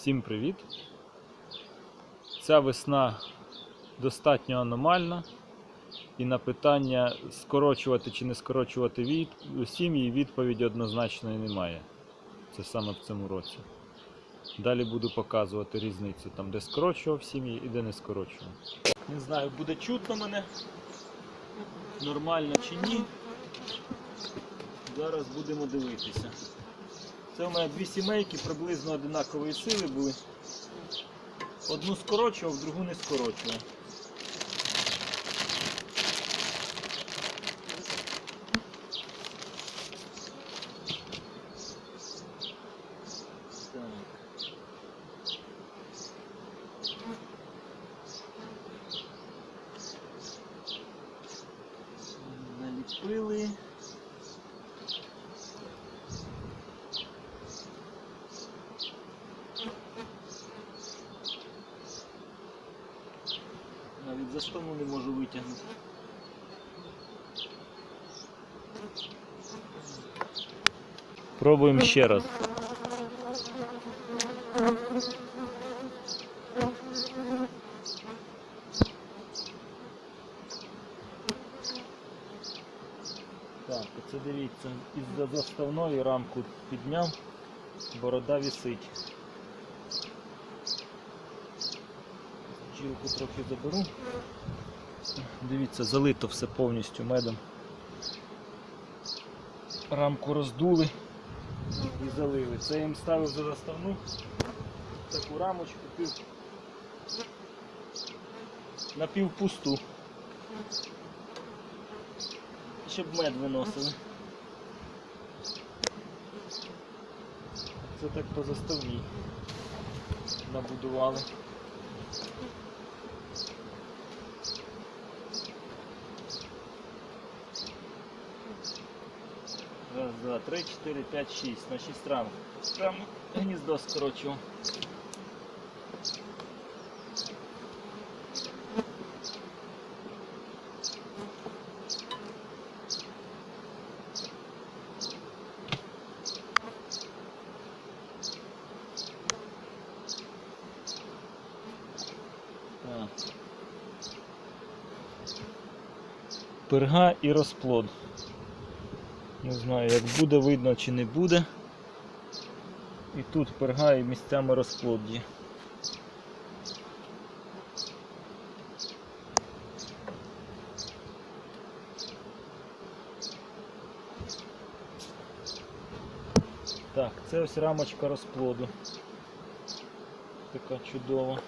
Всім привіт! Ця весна достатньо аномальна. І на питання скорочувати чи не скорочувати від... сім'ї відповіді однозначної немає. Це саме в цьому році. Далі буду показувати різницю, там, де скорочував сім'ї і де не скорочував. Не знаю, буде чутно мене нормально чи ні. Зараз будемо дивитися. Це у мене дві сімейки приблизно одинакової сили були. Одну скорочував, другу не скорочував. Наліпили. Навіть заставну не можу витягнути. Пробуємо ще раз. Так, оце дивіться, із заставної рамку підняв, борода висить. Бджілку трохи заберу. Дивіться, залито все повністю медом. Рамку роздули і залили. Це я їм ставив за заставну таку рамочку пів на півпусту. Щоб мед виносили. Це так по заставній набудували. Два, три, чотири, п'ять, шість. На шість рамок. Там гніздо скорочу. Так. Перга і розплод. Не знаю, як буде видно чи не буде. І тут перга і місцями розплод є. Так, це ось рамочка розплоду. Така чудова.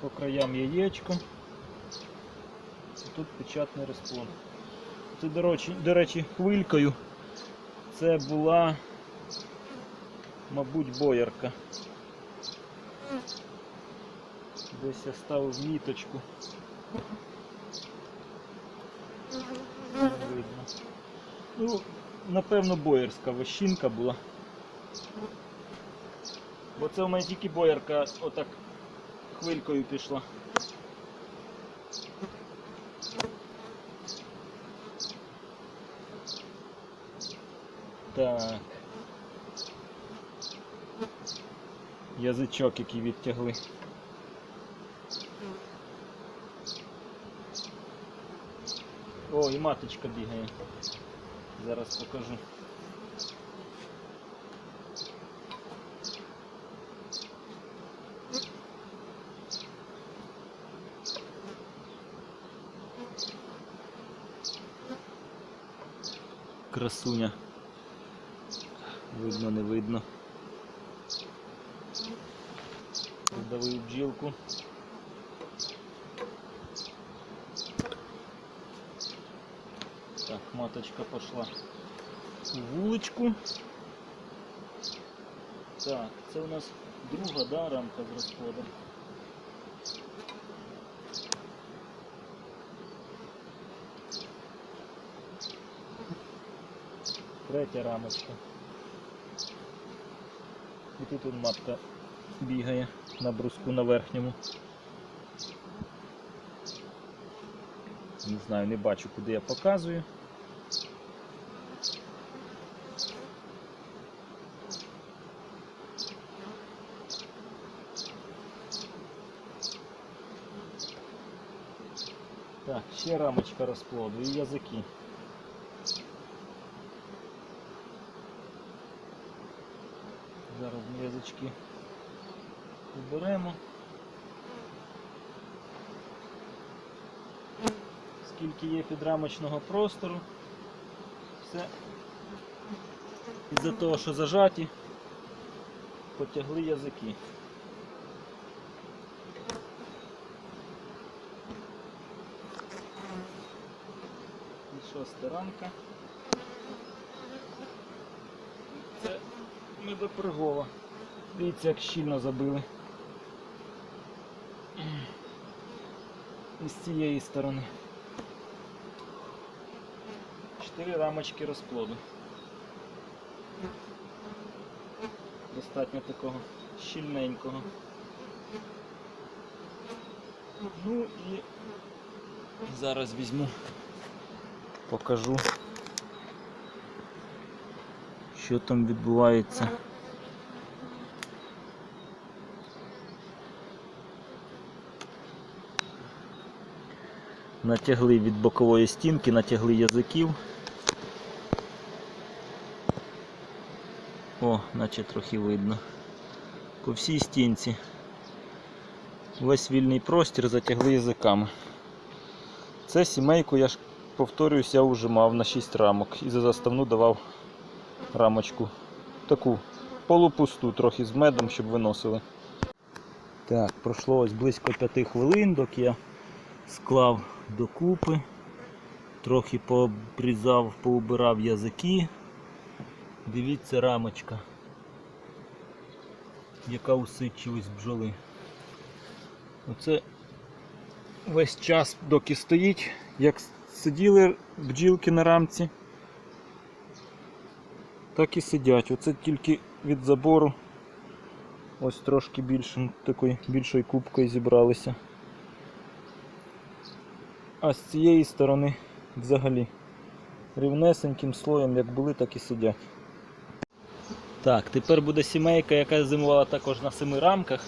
По краям яєчко. І тут печатний розплод. Це, до речі, до речі, хвилькою. Це була, мабуть, боярка. Десь я ставив міточку. Видно. Ну, напевно, боярська вощинка була. Бо це в мене тільки боярка отак хвилькою пішла. Так. Язичок, який відтягли. О, і маточка бігає. Зараз покажу. Красуня. Видно, не видно. Продавив бджілку. Так, маточка пошла у вуличку. Так, це у нас друга да, рамка з розплодом. Третя рамочка кути тут матка бігає на бруску на верхньому. Не знаю, не бачу, куди я показую. Так, ще рамочка розплоду і язики. Зараз ми уберемо. Скільки є підрамочного простору, все із-за того, що зажаті, потягли язики. І шоста рамка. Це медопригова. Дивіться, як щільно забили. І з цієї сторони. Чотири рамочки розплоду. Достатньо такого щільненького. Ну і зараз візьму, покажу, що там відбувається. Натягли від бокової стінки, натягли язиків. О, наче трохи видно. По всій стінці. Весь вільний простір затягли язиками. Це сімейку, я ж повторююсь, я вже мав на 6 рамок і за заставну давав рамочку. Таку полупусту, трохи з медом, щоб виносили. Так, пройшло ось близько 5 хвилин, доки я склав докупи, трохи пообрізав, поубирав язики. Дивіться рамочка, яка усидчивість бджоли. Оце весь час доки стоїть, як сиділи бджілки на рамці, так і сидять. Оце тільки від забору ось трошки більше, такою більшою кубкою зібралися. А з цієї сторони взагалі рівнесеньким слоєм, як були, так і сидять. Так, тепер буде сімейка, яка зимувала також на семи рамках.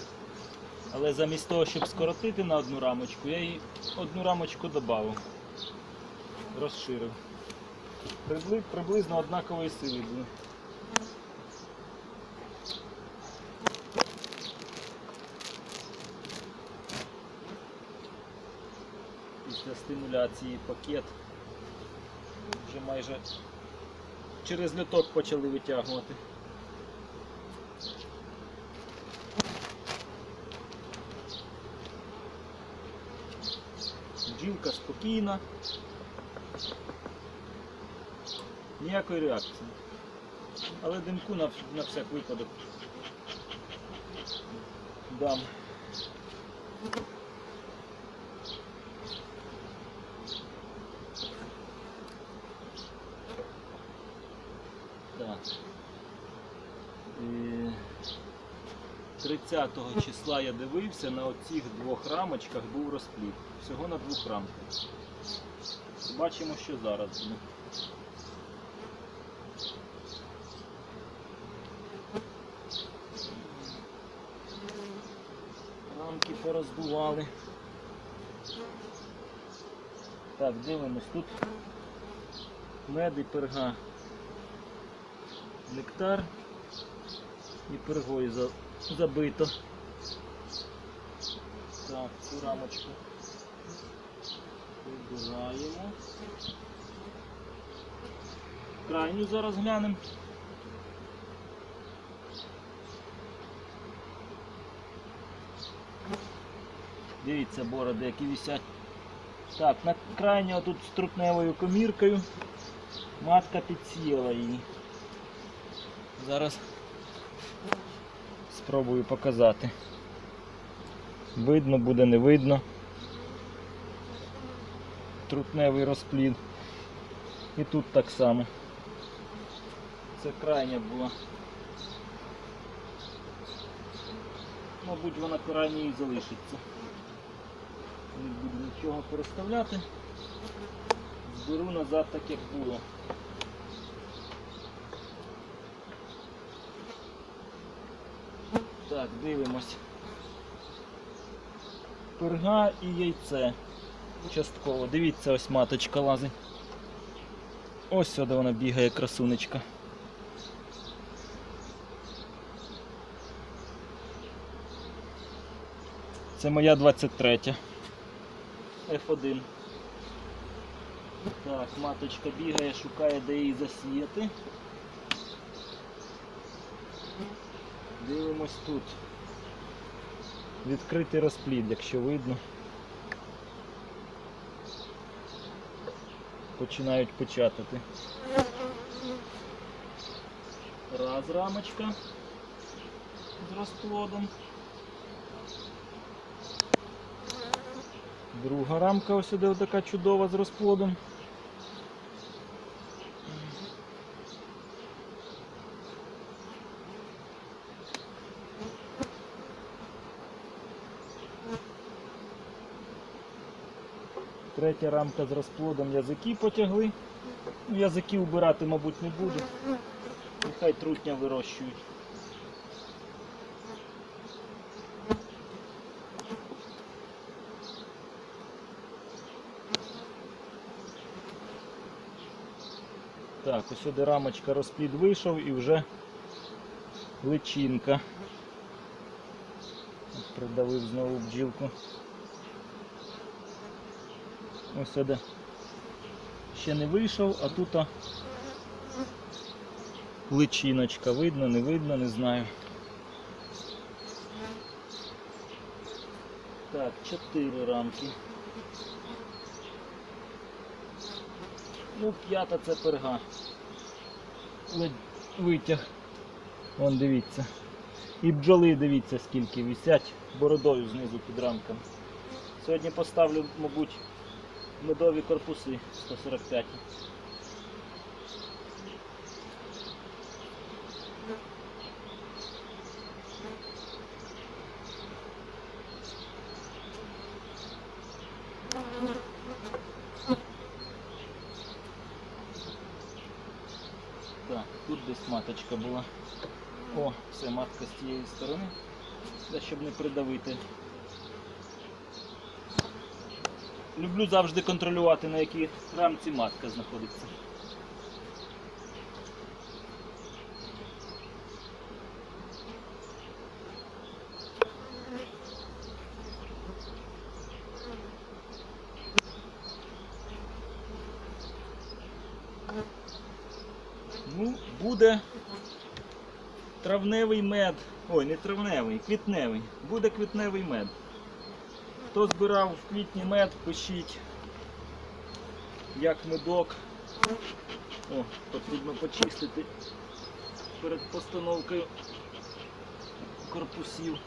Але замість того, щоб скоротити на одну рамочку, я їй одну рамочку додав. Розширив. Приблизно однакової сили були. Стимуляції пакет вже майже через льоток почали витягувати. Бджілка спокійна. Ніякої реакції. Але димку на, на всяк випадок дам. Так. Е, 30 числа я дивився, на оцих двох рамочках був розплід. Всього на двох рамках. Бачимо, що зараз буде. Рамки пороздували. Так, дивимось, тут мед і перга. Нектар і пергою забито. Так, цю рамочку вибираємо. Крайню зараз глянемо. Дивіться, бороди, які висять. Так, на крайнього тут з трутневою коміркою. Матка підсіяла її. Зараз спробую показати. Видно буде, не видно. Трутневий розплід. І тут так само. Це крайня була. Мабуть, вона крайньою і залишиться. Не буду нічого переставляти. Зберу назад так, як було. Так, дивимось. Перга і яйце. частково. Дивіться, ось маточка лазить. Ось сюди вона бігає, красунечка. Це моя 23 F1. Так, маточка бігає, шукає, де її засіяти. Дивимось тут. Відкритий розплід, якщо видно. Починають печатати. Раз рамочка з розплодом. Друга рамка ось сюди така чудова з розплодом. Третя рамка з розплодом язики потягли. Ну, язики убирати, мабуть, не буду. Нехай трутня вирощують. Так, ось сюди рамочка розплід вийшов і вже личинка. Придавив знову бджілку. Ось сюди. Ще не вийшов, а тут личиночка. Видно, не видно, не знаю. Так, чотири рамки. Ну, п'ята це перга. Витяг. Вон дивіться. І бджоли дивіться скільки висять бородою знизу під рамками. Сьогодні поставлю, мабуть, медові корпуси 145. Так, тут десь маточка була. О, це матка з тієї сторони. Щоб не придавити. Люблю завжди контролювати, на якій рамці матка знаходиться. Ну, буде травневий мед. Ой, не травневий, квітневий. Буде квітневий мед. Хто збирав в квітні мед, пишіть, як медок. О, потрібно почистити перед постановкою корпусів.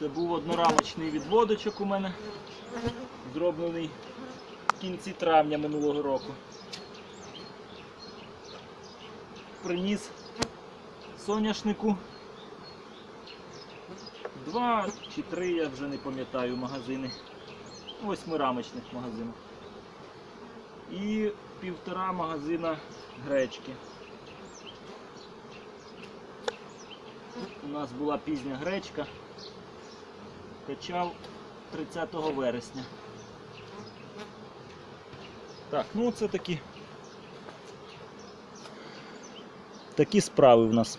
Це був однорамочний відводочок у мене, зроблений в кінці травня минулого року. Приніс соняшнику. Два чи три, я вже не пам'ятаю, магазини. Восьмирамочних магазинах. І півтора магазина гречки. У нас була пізня гречка. Качав 30 вересня. Так, ну це такі. Такі справи в нас.